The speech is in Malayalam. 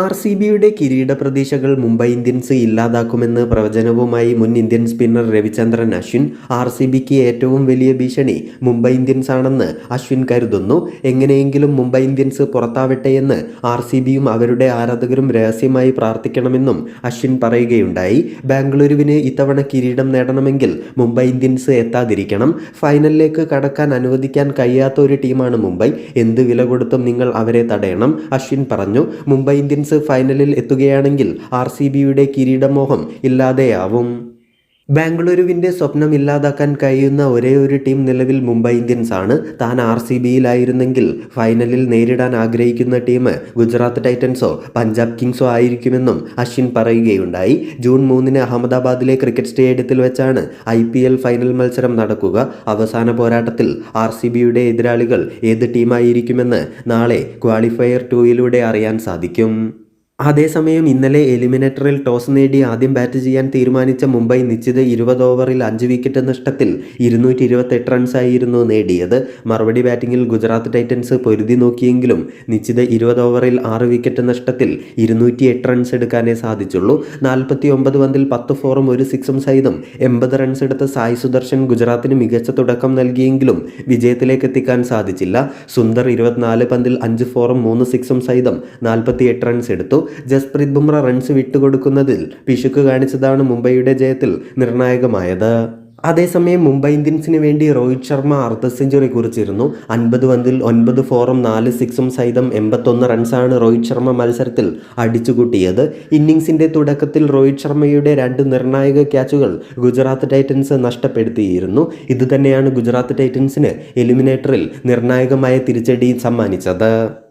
ആർ സി ബിയുടെ കിരീട പ്രതീക്ഷകൾ മുംബൈ ഇന്ത്യൻസ് ഇല്ലാതാക്കുമെന്ന് പ്രവചനവുമായി മുൻ Indian spinner Ravichandran Ashwin R C ബിക്ക് ഏറ്റവും വലിയ ഭീഷണി മുംബൈ ഇന്ത്യൻസ് ആണെന്ന് അശ്വിൻ കരുതുന്നു. എങ്ങനെയെങ്കിലും മുംബൈ ഇന്ത്യൻസ് പുറത്താവട്ടെയെന്ന് ആർ സി ബിയും അവരുടെ ആരാധകരും രഹസ്യമായി പ്രാർത്ഥിക്കണമെന്നും അശ്വിൻ പറയുകയുണ്ടായി. ബാംഗ്ലൂരുവിന് ഇത്തവണ കിരീടം നേടണമെങ്കിൽ മുംബൈ ഇന്ത്യൻസ് എത്താതിരിക്കണം. ഫൈനലിലേക്ക് കടക്കാൻ അനുവദിക്കാൻ കഴിയാത്ത ഒരു ടീമാണ് മുംബൈ. എന്ത് വില കൊടുത്തും നിങ്ങൾ അവരെ തടയണം അശ്വിൻ പറഞ്ഞു. മുംബൈ ഇന്ത്യൻസ് ഫൈനലിൽ എത്തുകയാണെങ്കിൽ ആർ സി ബിയുടെ കിരീടമോഹം ഇല്ലാതെയാവും. ബാംഗ്ലൂരുവിന്റെ സ്വപ്നം ഇല്ലാതാക്കാൻ കഴിയുന്ന ഒരേ ഒരു ടീം നിലവിൽ മുംബൈ ഇന്ത്യൻസ് ആണ്. താൻ ആർ സി ബിയിലായിരുന്നെങ്കിൽ ഫൈനലിൽ നേരിടാൻ ആഗ്രഹിക്കുന്ന ടീം ഗുജറാത്ത് ടൈറ്റൻസോ പഞ്ചാബ് കിങ്സോ ആയിരിക്കുമെന്നും അശ്വിൻ പറയുകയുണ്ടായി. ജൂൺ മൂന്നിന് അഹമ്മദാബാദിലെ ക്രിക്കറ്റ് സ്റ്റേഡിയത്തിൽ വെച്ചാണ് ഐ ഫൈനൽ മത്സരം നടക്കുക. അവസാന പോരാട്ടത്തിൽ ആർ സി ബിയുടെ എതിരാളികൾ ഏത് ടീമായിരിക്കുമെന്ന് നാളെ ക്വാളിഫയർ ടൂയിലൂടെ അറിയാൻ സാധിക്കും. അതേസമയം ഇന്നലെ എലിമിനേറ്ററിൽ ടോസ് നേടി ആദ്യം ബാറ്റ് ചെയ്യാൻ തീരുമാനിച്ച മുംബൈ നിശ്ചിത ഇരുപത് ഓവറിൽ അഞ്ച് വിക്കറ്റ് നഷ്ടത്തിൽ ഇരുന്നൂറ്റി ഇരുപത്തെട്ട് റൺസായിരുന്നു നേടിയത്. മറുപടി ബാറ്റിംഗിൽ ഗുജറാത്ത് ടൈറ്റൻസ് പൊരുതി നോക്കിയെങ്കിലും നിശ്ചിത ഇരുപത് ഓവറിൽ ആറ് വിക്കറ്റ് നഷ്ടത്തിൽ ഇരുന്നൂറ്റി എട്ട് റൺസ് എടുക്കാനേ സാധിച്ചുള്ളൂ. നാൽപ്പത്തി ഒമ്പത് പന്തിൽ പത്ത് ഫോറും ഒരു സിക്സും സഹിതം എൺപത് റൺസ് എടുത്ത സായി സുദർശൻ ഗുജറാത്തിന് മികച്ച തുടക്കം നൽകിയെങ്കിലും വിജയത്തിലേക്ക് എത്തിക്കാൻ സാധിച്ചില്ല. സുന്ദർ ഇരുപത്തിനാല് പന്തിൽ അഞ്ച് ഫോറും മൂന്ന് സിക്സും സഹിതം നാൽപ്പത്തി എട്ട് റൺസ് എടുത്തു. ജസ്പ്രീത് ബുംറ റൺസ് വിട്ടുകൊടുക്കുന്നതിൽ പിശുക്ക് കാണിച്ചതാണ് മുംബൈയുടെ ജയത്തിൽ നിർണായകമായത്. അതേസമയം മുംബൈ ഇന്ത്യൻസിന് വേണ്ടി രോഹിത് ശർമ്മ അർദ്ധ സെഞ്ചുറി കുറിച്ചിരുന്നു. അൻപത് പന്തിൽ ഒൻപത് ഫോറും നാല് സിക്സും സഹിതം എൺപത്തൊന്ന് റൺസാണ് രോഹിത് ശർമ്മ മത്സരത്തിൽ അടിച്ചുകൂട്ടിയത്. ഇന്നിങ്സിന്റെ തുടക്കത്തിൽ രോഹിത് ശർമ്മയുടെ രണ്ട് നിർണായക ക്യാച്ചുകൾ ഗുജറാത്ത് ടൈറ്റൻസ് നഷ്ടപ്പെടുത്തിയിരുന്നു. ഇതുതന്നെയാണ് ഗുജറാത്ത് ടൈറ്റൻസിന് എലിമിനേറ്ററിൽ നിർണായകമായ തിരിച്ചടി സമ്മാനിച്ചത്.